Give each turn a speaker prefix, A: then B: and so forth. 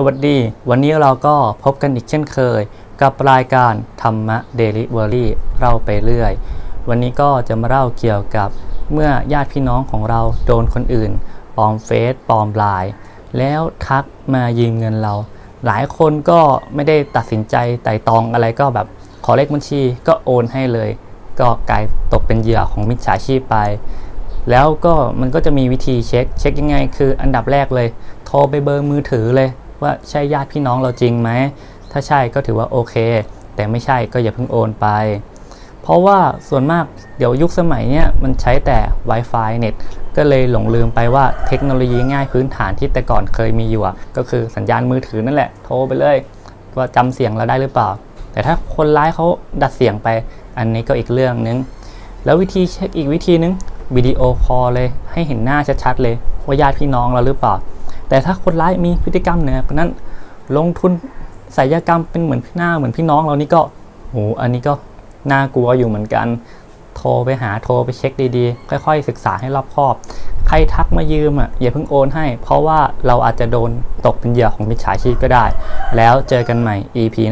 A: สวัสดี วันนี้เราก็พบกันอีกเช่นเคย กับรายการธรรมะเดลิเวอรี่เล่าไปเรื่อย วันนี้ก็จะมาเล่าเกี่ยวกับเมื่อญาติพี่น้องของเราโดนคนอื่นปลอมเฟซปลอมไลน์แล้วทักมายืมเงินเรา หลายคนก็ไม่ได้ตัดสินใจไต่ตองอะไรก็แบบขอเลขบัญชีก็โอนให้เลย ก็กลายตกเป็นเหยื่อของมิจฉาชีพไป แล้วก็มันก็จะมีวิธีเช็คเช็คยังไง คืออันดับแรกเลย โทรไปเบอร์มือถือเลย ว่าใช่ญาติพี่น้องเราจริงไหม ถ้าใช่ก็ถือว่าโอเค แต่ไม่ใช่ก็อย่าเพิ่งโอนไป เพราะว่าส่วนมากเดี๋ยวยุคสมัยเนี้ยมันใช้แต่ Wi-Fi เน็ตก็เลยหลงลืมไปว่าเทคโนโลยีง่ายพื้นฐานที่แต่ก่อนเคยมีอยู่ก็คือสัญญาณมือถือนั่นแหละโทรไปเลย ว่าจำเสียงเราได้หรือเปล่า แต่ถ้าคนร้ายเขาดัดเสียงไป อันนี้ก็อีกเรื่องนึง แล้ววิธีเช็คอีกวิธีนึงวิดีโอคอลเลยให้เห็นหน้าชัดๆเลยว่าญาติพี่น้องเราหรือเปล่า แต่ถ้าคนร้ายมีพฤติกรรมเหนือกว่านั้น ลงทุนศัลยกรรมเป็นเหมือนพี่หน้าเหมือนพี่น้องเรานี่ก็โหอันนี้ก็น่ากลัวอยู่เหมือนกัน โทรไปหาโทรไปเช็คดีๆ ค่อยๆ ศึกษาให้รอบคอบ ใครทักมายืมอะอย่าเพิ่งโอนให้ เพราะว่าเราอาจจะโดนตกเป็นเหยื่อของมิจฉาชีพก็ได้ แล้วเจอกันใหม่ EP นะ